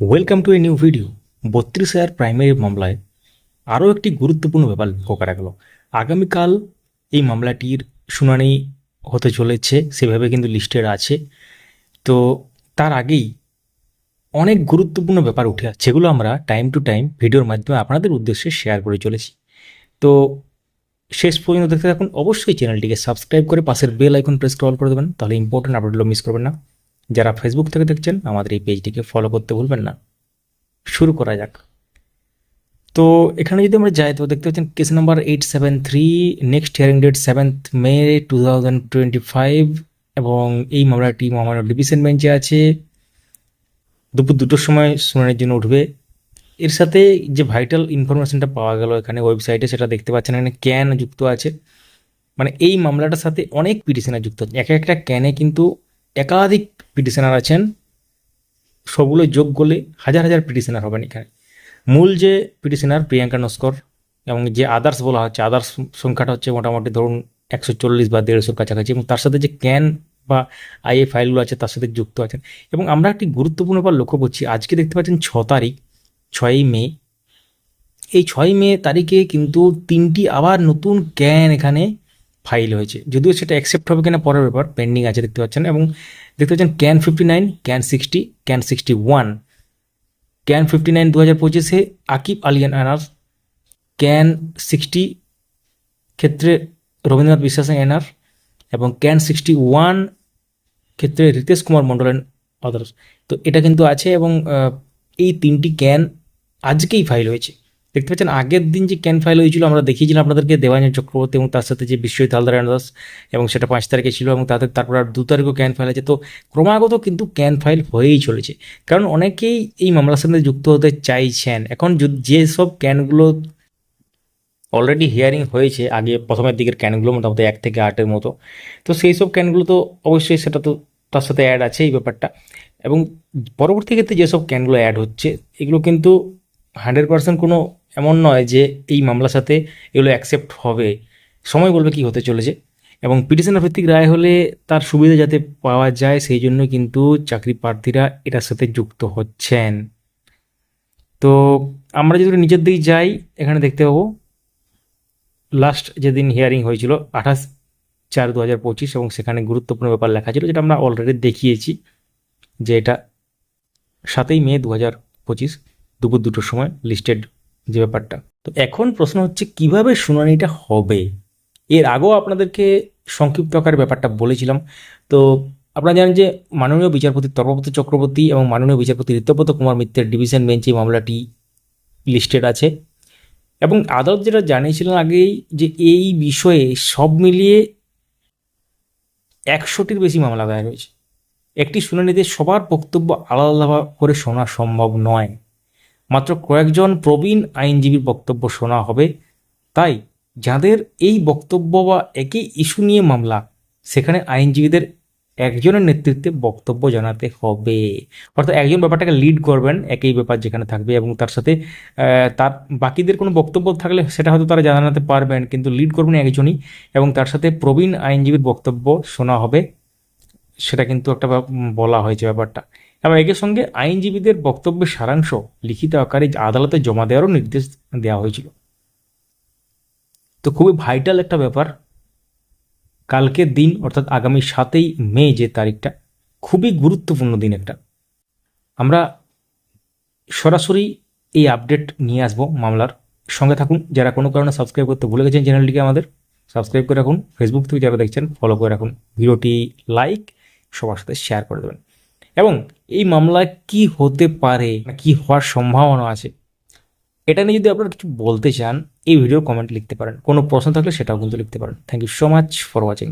Welcome to a new video বত্রিশ হাজার primary মামলায় আরও একটি গুরুত্বপূর্ণ ব্যাপার লক্ষ্য করা গেল। আগামীকাল এই মামলাটির শুনানি হতে চলেছে, সেভাবে কিন্তু লিস্টেড আছে। তো তার আগেই অনেক গুরুত্বপূর্ণ ব্যাপার উঠে আসছে যেগুলো আমরা টাইম টু টাইম ভিডিওর মাধ্যমে আপনাদের উদ্দেশ্যে শেয়ার করে চলেছি। তো শেষ পর্যন্ত দেখতে থাকুন, অবশ্যই চ্যানেলটিকে সাবস্ক্রাইব করে পাশের বেল আইকন প্রেস কল করে দেবেন, তাহলে ইম্পর্টেন্ট আপডেটগুলো মিস করবেন না। যারা ফেসবুক থেকে দেখছেন, আমাদের এই পেজটিকে ফলো করতে ভুলবেন না। শুরু করা যাক। তো এখানে যদি আমরা যাই, তো দেখতে পাচ্ছেন case number eight seven three next hearing date seventh May two thousand twenty five এবং এই মামলাটি মামলার ডিভিশন বেঞ্চে আছে। দুপুর দুটোর সময় শুনানির জন্য উঠবে। এর সাথে যে ভাইটাল ইনফরমেশনটা পাওয়া গেল এখানে ওয়েবসাইটে সেটা দেখতে পাচ্ছেন এখানে ক্যান যুক্ত আছে। মানে এই মামলাটার সাথে অনেক পিটিশনার যুক্ত এক একটা ক্যানে কিন্তু একাধিক পিটিশনার আছেন, সবগুলো যোগ করলে হাজার হাজার পিটিশনার হবেন এখানে। মূল যে পিটিশনার প্রিয়াঙ্কা নস্কর এবং যে আদার্স বলা হচ্ছে আদার্স সংখ্যাটা হচ্ছে মোটামুটি ধরুন একশো চল্লিশ বা দেড়শোর কাছাকাছি এবং তার সাথে যে ক্যান বা আইএ ফাইলগুলো আছে, তার সাথে যুক্ত আছেন। এবং আমরা একটি গুরুত্বপূর্ণ ব্যাপার লক্ষ্য করছি, আজকে দেখতে পাচ্ছেন ছ তারিখ, ছয়ই মে। এই ছয়ই মে তারিখে কিন্তু তিনটি আবার নতুন ক্যান এখানে ফাইল হয়েছে। যদিও সেটা অ্যাকসেপ্ট হবে কিনা পরের ব্যাপার পেন্ডিং আছে, দেখতে পাচ্ছেন। এবং দেখতে পাচ্ছেন can fifty nine can sixty can sixty one can fifty nine দু হাজার পঁচিশে আকিব আলিয়ান আনার ক্যান সিক্সটি ক্ষেত্রে রবীন্দ্রনাথ বিশ্বাস এনার এবং ক্যান সিক্সটি ওয়ান ক্ষেত্রে রিতেশ কুমার মণ্ডলেন আদার্স তো এটা কিন্তু আছে এবং এই তিনটি ক্যান আজকেই ফাইল হয়েছে। দেখতে পাচ্ছেন, আগের দিন যে ক্যান ফাইল হয়েছিল, আমরা দেখিয়েছিলাম আপনাদেরকে, দেবাঞ্জন চক্রবর্তী এবং তার সাথে যে বিশ্বজিৎ হালদার দাস এবং সেটা পাঁচ তারিখে ছিল এবং তাদের তারপর আর দু তারিখও ক্যান ফাইল আছে। তো ক্রমাগত কিন্তু ক্যান ফাইল হয়েই চলেছে। কারণ অনেকেই এই মামলার সাথে যুক্ত হতে চাইছেন। এখন যেসব ক্যানগুলো অলরেডি হিয়ারিং হয়েছে, আগে প্রথমের দিকের ক্যানগুলো মোটামুটি এক থেকে আটের মতো, তো সেই সব ক্যানগুলো তো অবশ্যই সেটা তো তার সাথে অ্যাড আছে এই ব্যাপারটা। এবং পরবর্তী ক্ষেত্রে যেসব ক্যানগুলো অ্যাড হচ্ছে, এগুলো কিন্তু হান্ড্রেড পার্সেন্ট কোনো এমন নয় যে এই মামলার সাথে এগুলো অ্যাকসেপ্ট হবে। সময় বলবে কি হতে চলেছে। এবং পিটিশনের ভিত্তিক রায় হলে তার সুবিধা যাতে পাওয়া যায়, সেই জন্য কিন্তু চাকরি প্রার্থীরা এটার সাথে যুক্ত হচ্ছেন। তো আমরা যদি নিচের দিকে যাই, এখানে দেখতে পাবো লাস্ট যেদিন হিয়ারিং হয়েছিল, আঠাশ চার দু হাজার পঁচিশ, এবং সেখানে গুরুত্বপূর্ণ ব্যাপার লেখা ছিল, যেটা আমরা অলরেডি দেখিয়েছি যে এটা সাতই মে দু হাজার পঁচিশ, দুপুর দুটোর সময় লিস্টেড যে ব্যাপারটা। তো এখন প্রশ্ন হচ্ছে, কীভাবে শুনানিটা হবে? এর আগেও আপনাদেরকে সংক্ষিপ্ত আকারে ব্যাপারটা বলেছিলাম। তো আপনারা জানেন যে মাননীয় বিচারপতি তর্পপতি চক্রবর্তী এবং মাননীয় বিচারপতি ঋতব্রত কুমার মিত্রের ডিভিশন বেঞ্চে মামলাটি লিস্টেড আছে। এবং আদালত যেটা জানিয়েছিলেন আগেই যে এই বিষয়ে সব মিলিয়ে একশোটির বেশি মামলা দায়ের হয়েছে। একটি শুনানিতে সবার বক্তব্য আলাদা আলাদা করে শোনা সম্ভব নয়। মাত্র কয়েকজন প্রবীণ আইনজীবীর বক্তব্য শোনা হবে। তাই যাদের এই বক্তব্য বা একই ইস্যু নিয়ে মামলা, সেখানে আইনজীবীদের একজনের নেতৃত্বে বক্তব্য জানাতে হবে। অর্থাৎ একজন ব্যাপারটাকে লিড করবেন একই ব্যাপার যেখানে থাকবে এবং তার সাথে তার বাকিদের কোনো বক্তব্য থাকলে সেটা হয়তো তারা জানাতে পারবেন, কিন্তু লিড করবেন একজনই এবং তার সাথে প্রবীণ আইনজীবীর বক্তব্য শোনা হবে। সেটা কিন্তু একটা বলা হয়েছে ব্যাপারটা। এবং একের সঙ্গে আইনজীবীদের বক্তব্যের সারাংশ লিখিত আকারে আদালতে জমা দেওয়ারও নির্দেশ দেওয়া হয়েছিল। তো খুবই ভাইটাল একটা ব্যাপার। কালকের দিন, অর্থাৎ আগামী সাতই মে যে তারিখটা, খুবই গুরুত্বপূর্ণ দিন একটা। আমরা সরাসরি এই আপডেট নিয়ে আসব মামলার। সঙ্গে থাকুন, যারা কোনো কারণে সাবস্ক্রাইব করতে ভুলে গেছেন চ্যানেলটিকে আমাদের সাবস্ক্রাইব করে রাখুন। ফেসবুক থেকে যারা দেখছেন ফলো করে রাখুন। ভিডিওটি লাইক সবার সাথে শেয়ার করে দেবেন। এবং এই মামলায় কি হতে পারে কি হওয়ার সম্ভাবনা আছে। এটা নিয়ে যদি আপনারা কিছু বলতে চান, এই ভিডিওর কমেন্ট লিখতে পারেন। কোনো প্রশ্ন থাকলে সেটাও কিন্তু লিখতে পারেন। Thank you so much for watching